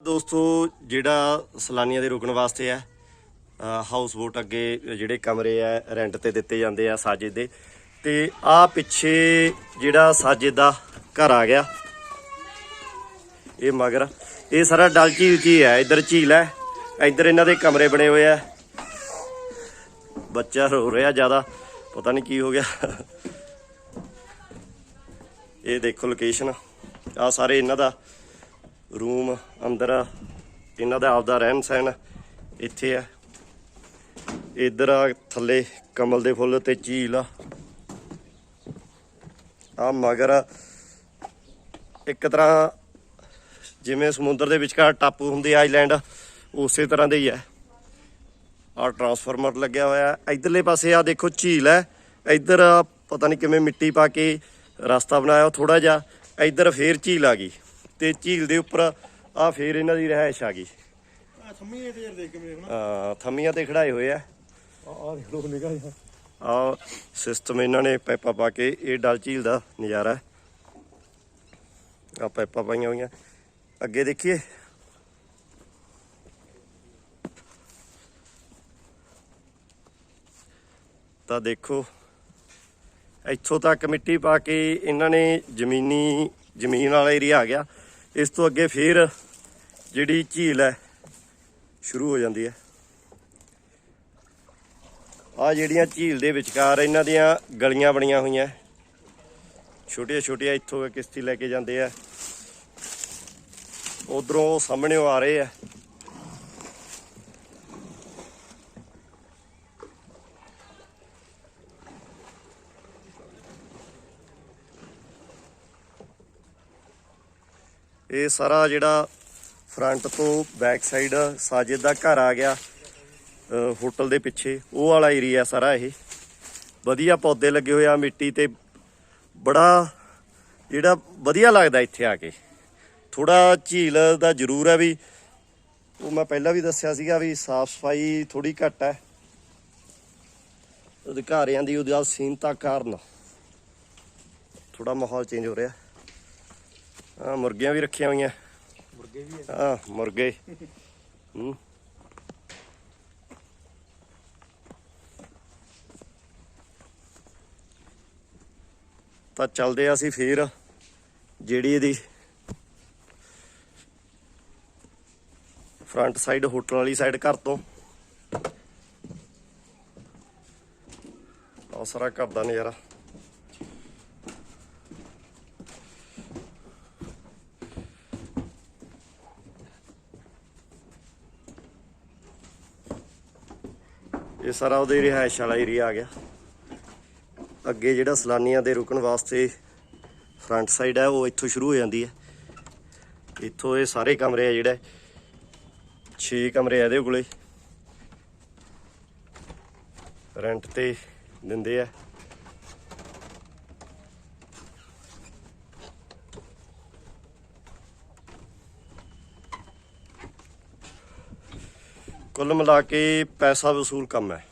ਦੋਸਤੋ, ਜਿਹੜਾ ਸਲਾਨੀਆਂ ਦੇ ਰੁਕਣ ਵਾਸਤੇ ਹੈ ਹਾਊਸ ਬੋਟ ਅੱਗੇ ਜਿਹੜੇ ਕਮਰੇ ਆ ਰੈਂਟ ਤੇ ਦਿੱਤੇ ਜਾਂਦੇ ਆ ਸਾਜੇ ਦੇ। ਤੇ ਆ ਪਿੱਛੇ ਜਿਹੜਾ ਸਾਜੇ ਦਾ ਘਰ ਆ ਗਿਆ, ਇਹ ਮਗਰ। ਇਹ ਸਾਰਾ ਡਲ ਝੀਲ 'ਚ ਹੈ, ਇੱਧਰ ਝੀਲ ਹੈ, ਇੱਧਰ ਇਹਨਾਂ ਦੇ ਕਮਰੇ ਬਣੇ ਹੋਏ ਆ। ਬੱਚਾ ਰੋ ਰਿਹਾ ਜ਼ਿਆਦਾ, ਪਤਾ ਨਹੀਂ ਕੀ ਹੋ ਗਿਆ। ਇਹ ਦੇਖੋ ਲੋਕੇਸ਼ਨ ਆ ਸਾਰੇ ਇਹਨਾਂ ਦਾ। ਰੂਮ ਅੰਦਰ ਆ। ਇਹਨਾਂ ਦਾ ਆਪਦਾ ਰਹਿਣ ਸਹਿਣ ਇੱਥੇ ਆ। ਇੱਧਰ ਆ ਥੱਲੇ ਕਮਲ ਦੇ ਫੁੱਲ ਤੇ ਝੀਲ ਆ। ਆ ਮਗਰ ਇੱਕ ਤਰ੍ਹਾਂ ਜਿਵੇਂ ਸਮੁੰਦਰ ਦੇ ਵਿਚਕਾਰ ਟਾਪੂ ਹੁੰਦੇ ਆਈਲੈਂਡ, ਉਸੇ ਤਰ੍ਹਾਂ ਦੇ ਹੀ ਹੈ ਆ ਟਰਾਂਸਫਾਰਮਰ ਲੱਗਿਆ ਹੋਇਆ। ਹੈ। ਇੱਧਰਲੇ ਪਾਸੇ ਆ ਦੇਖੋ ਝੀਲ ਹੈ ਇੱਧਰ ਪਤਾ ਨਹੀਂ ਕਿਵੇਂ ਮਿੱਟੀ ਪਾ ਕੇ ਰਸਤਾ ਬਣਾਇਆ ਥੋੜਾ ਜਿਹਾ। ਇੱਧਰ ਫੇਰ ਝੀਲ ਆ ਗਈ। ਤੇ ਝੀਲ ਦੇ ਉੱਪਰ ਆ ਫੇਰ ਇਹਨਾਂ ਦੀ ਰਹਿائش ਆ ਗਈ। ਥੰਮੀਆਂ ਤੇ ਯਾਰ ਖੜਾਏ ਹੋਏ ਆ। ਆ ਸਿਸਟਮ ਇਹਨਾਂ ਨੇ ਪੈਪਾ ਪਾ ਕੇ ਇਹ ਡਲ ਝੀਲ ਦਾ ਨਜ਼ਾਰਾ ਆ ਪੈਪਾ ਪਾਈਆਂ ਹੋਈਆਂ। ਅੱਗੇ ਦੇਖੀਏ। ਤਾਂ ਦੇਖੋ ਇੱਥੋਂ ਤੱਕ ਮਿੱਟੀ ਪਾ ਕੇ ਇਹਨਾਂ ਨੇ ਜ਼ਮੀਨੀ ਜ਼ਮੀਨ ਵਾਲਾ ਏਰੀਆ ਆ ਗਿਆ। ਇਸ ਤੋਂ ਅੱਗੇ ਫੇਰ ਜਿਹੜੀ ਝੀਲ ਹੈ, ਸ਼ੁਰੂ ਹੋ ਜਾਂਦੀ ਹੈ। ਆ ਜਿਹੜੀਆਂ ਝੀਲ ਦੇ ਵਿਚਕਾਰ ਇਹਨਾਂ ਦੀਆਂ ਗਲੀਆਂ ਬਣੀਆਂ ਹੋਈਆਂ ਛੋਟੀਆਂ ਛੋਟੀਆਂ ਇੱਥੋਂ ਕਿਸ਼ਤੀ ਲੈ ਕੇ ਜਾਂਦੇ ਆ। ਉਧਰੋਂ ਸਾਹਮਣੇ ਉਹ ਆ ਰਹੇ ਆ। ਇਹ ਸਾਰਾ ਜਿਹੜਾ ਫਰੰਟ ਤੋਂ ਬੈਕ ਸਾਈਡ ਸਾਜਿਦ ਦਾ ਘਰ ਆ ਗਿਆ ਹੋਟਲ ਦੇ ਪਿੱਛੇ। ਉਹ ਵਾਲਾ ਏਰੀਆ ਸਾਰਾ ਇਹ। ਵਧੀਆ ਪੌਦੇ ਲੱਗੇ ਹੋਏ ਆ ਮਿੱਟੀ ਤੇ। ਬੜਾ ਜਿਹੜਾ ਵਧੀਆ ਲੱਗਦਾ ਇੱਥੇ ਆ ਕੇ। ਥੋੜਾ ਝੀਲ ਦਾ ਜ਼ਰੂਰ ਹੈ ਵੀ। ਉਹ ਮੈਂ ਪਹਿਲਾਂ ਵੀ ਦੱਸਿਆ ਸੀਗਾ ਵੀ ਸਾਫ਼ ਸਫ਼ਾਈ ਥੋੜੀ ਘੱਟ ਹੈ ਅਧਿਕਾਰੀਆਂ ਦੀ ਉਦਾਸੀਨਤਾ ਕਾਰਨ। ਥੋੜਾ ਮਾਹੌਲ ਚੇਂਜ ਹੋ ਰਿਹਾ। ਆ ਮੁਰਗੀਆਂ ਵੀ ਰੱਖੀਆਂ ਹੋਈਆਂ। ਮੁਰਗੇ ਵੀ ਆ ਮੁਰਗੇ। ਹੂੰ। ਤਾਂ ਚੱਲਦੇ ਆ ਅਸੀਂ ਫੇਰ ਜਿਹੜੀ ਇਹਦੀ ਫਰੰਟ ਸਾਈਡ ਹੋਟਲ ਵਾਲੀ ਸਾਈਡ ਘਰ ਤੋਂ। ਆਹ ਸਾਰਾ ਘਰ ਦਾ ਨਜ਼ਾਰਾ। ਇਹ ਸਾਰਾ ਉਹਦੇ ਰਿਹਾਇਸ਼ ਵਾਲਾ ਏਰੀਆ ਆ ਗਿਆ। ਅੱਗੇ ਜਿਹੜਾ ਸਲਾਨੀਆਂ ਦੇ ਰੁਕਣ ਵਾਸਤੇ ਫਰੰਟ ਸਾਈਡ ਹੈ ਉਹ ਇੱਥੋਂ ਸ਼ੁਰੂ ਹੋ ਜਾਂਦੀ ਹੈ ਇੱਥੋਂ ਇਹ ਸਾਰੇ ਕਮਰੇ ਆ ਜਿਹੜੇ। 6 ਕਮਰੇ ਆ ਇਹਦੇ ਕੋਲੇ। ਰੈਂਟ ਤੇ ਦਿੰਦੇ ਆ। ਕੁੱਲ ਮਿਲਾ ਕੇ ਪੈਸਾ ਵਸੂਲ ਕੰਮ ਹੈ।